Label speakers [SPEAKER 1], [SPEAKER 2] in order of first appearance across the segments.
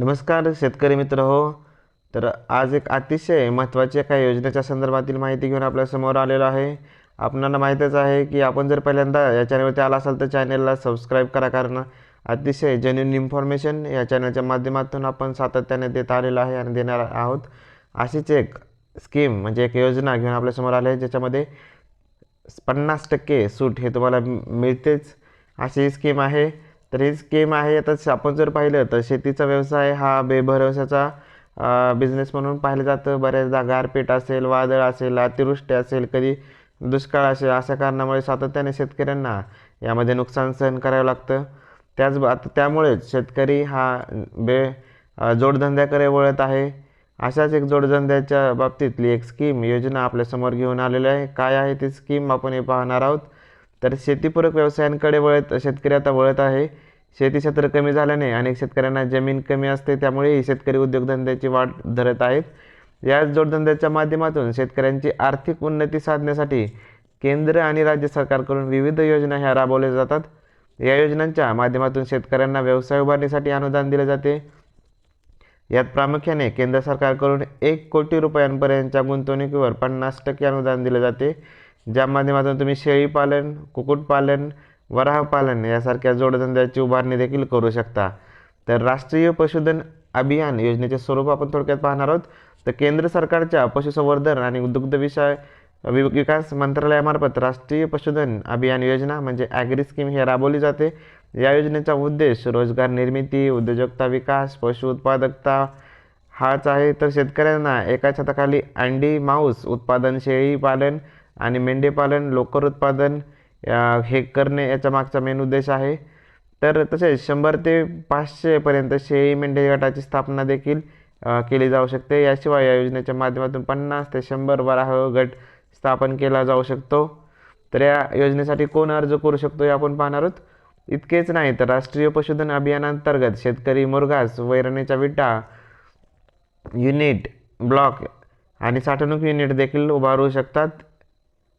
[SPEAKER 1] नमस्कार शेतकरी मित्र हो. तर आज एक अतिशय महत्त्वाची एका योजनेच्या संदर्भातील माहिती घेऊन आपल्यासमोर आलेलो आहे. आपणाला माहीतच आहे की आपण जर पहिल्यांदा या चॅनलवरती आला असाल तर चॅनलला सबस्क्राईब करा कारण अतिशय जेन्युन इन्फॉर्मेशन या चॅनलच्या माध्यमातून आपण सातत्याने देत आलेलो आहे आणि देणार आहोत. अशीच एक स्कीम म्हणजे एक योजना घेऊन आपल्यासमोर आली आहे ज्याच्यामध्ये पन्नास टक्के सूट हे तुम्हाला मिळतेच. अशी ही स्कीम आहे. तर ही स्कीम आहे. आता आपण जर पाहिलं तर शेतीचा व्यवसाय हा बेभरवशाचा बिझनेस म्हणून पाहिलं जातं. बऱ्याचदा गारपीट असेल वादळ असेल अतिवृष्टी असेल कधी दुष्काळ असेल अशा कारणामुळे सातत्याने शेतकऱ्यांना यामध्ये नुकसान सहन करावं लागतं. त्याच आता त्यामुळेच शेतकरी हा बे जोडधंद्याकडे वळत आहे. अशाच एक जोडधंद्याच्या बाबतीतली एक स्कीम योजना आपल्यासमोर घेऊन आलेली आहे. काय आहे ती स्कीम आपण हे पाहणार आहोत. तर शेतीपूरक व्यवसायांकडे वळत शेतकरी आता वळत आहे. शेती क्षेत्र कमी झाल्याने अनेक शेतकऱ्यांना जमीन कमी असते त्यामुळे शेतकरी उद्योगधंद्याची वाट धरत आहेत. याच जोडधंद्याच्या माध्यमातून शेतकऱ्यांची आर्थिक उन्नती साधण्यासाठी केंद्र आणि राज्य सरकारकडून विविध योजना ह्या राबवल्या जातात. या योजनांच्या माध्यमातून शेतकऱ्यांना व्यवसाय उभारण्यासाठी अनुदान दिले जाते. यात प्रामुख्याने केंद्र सरकारकडून एक कोटी रुपयांपर्यंतच्या गुंतवणुकीवर पन्नास टक्के अनुदान दिले जाते. ज्या माध्यमातून तुम्ही शेळीपालन कुक्कुटपालन वराहपालन यासारख्या जोडधंद्याची उभारणी देखील करू शकता. तर राष्ट्रीय पशुधन अभियान योजनेचे स्वरूप आपण थोडक्यात पाहणार आहोत. तर केंद्र सरकारच्या पशुसंवर्धन आणि दुग्धविषय वि- विकास मंत्रालयामार्फत राष्ट्रीय पशुधन अभियान योजना म्हणजे ॲग्री स्कीम ही राबवली जाते. या योजनेचा उद्देश रोजगार निर्मिती उद्योजकता विकास पशु उत्पादकता हाच आहे. तर शेतकऱ्यांना एका छताखाली अंडी मांस उत्पादन शेळी पालन आणि मेंढीपालन लोकर उत्पादन हे करणे याच्या मागचा मेन उद्देश आहे. तर तसेच शंभर ते पाचशेपर्यंत शेळी मेंढी गटाची स्थापना देखील केली जाऊ शकते. याशिवाय या योजनेच्या माध्यमातून पन्नास ते शंभर वराह गट स्थापन केला जाऊ शकतो. तर या योजनेसाठी कोण अर्ज करू शकतो हे आपण पाहणार आहोत. इतकेच नाही तर राष्ट्रीय पशुधन अभियानांतर्गत शेतकरी मुरघास वैरणीच्या विटा युनिट ब्लॉक आणि साठवणूक युनिट देखील उभारू शकतात.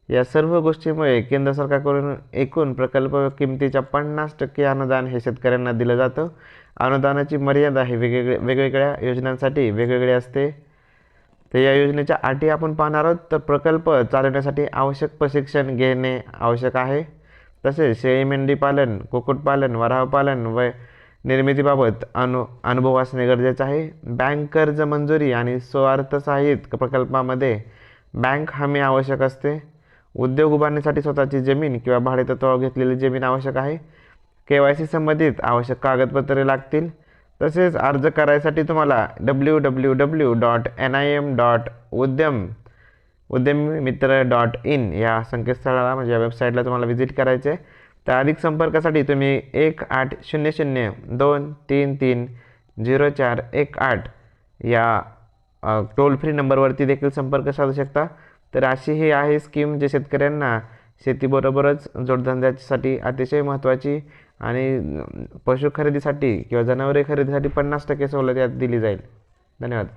[SPEAKER 1] या सर्व गोष्टीमुळे केंद्र सरकारकडून एकूण प्रकल्प किमतीच्या पन्नास टक्के अनुदान हे शेतकऱ्यांना दिलं जातं. अनुदानाची मर्यादा ही वेगवेगळ्या वेगवेगळ्या योजनांसाठी वेगवेगळी असते. तर या योजनेच्या अटी आपण पाहणार आहोत. तर प्रकल्प चालवण्यासाठी आवश्यक प्रशिक्षण घेणे आवश्यक आहे. तसेच शेळी मेंढी पालन कुक्कुटपालन वराहपालन व निर्मितीबाबत अनु अनुभव असणे गरजेचं आहे. बँक कर्ज मंजुरी आणि स्वार्थसहाय्यित प्रकल्पामध्ये बँक हमी आवश्यक असते. उद्योग उभारण्यासाठी स्वतःची जमीन किंवा भाडेतत्वावर घेतलेली जमीन आवश्यक आहे. के वाय सी संबंधित आवश्यक कागदपत्रे लागतील. तसेच अर्ज करायसाठी तुम्हाला W W W dot N I M dot उद्यम उद्यमी मित्र डॉट इन या संकेतस्थळाला म्हणजे या वेबसाईटला तुम्हाला व्हिजिट करायचे. आहे. तर अधिक संपर्कासाठी तुम्ही एक आठ शून्य शून्य दोन तीन तीन झिरो चार एक आठ या टोल फ्री नंबरवरती देखील संपर्क साधू शकता. तर अशी ही आहे स्कीम जे शेतकऱ्यांना शेतीबरोबरच जोडधंद्यासाठी अतिशय महत्त्वाची आणि पशु खरेदीसाठी किंवा जनावरे खरेदीसाठी पन्नास टक्के सवलत यात दिली जाईल. धन्यवाद.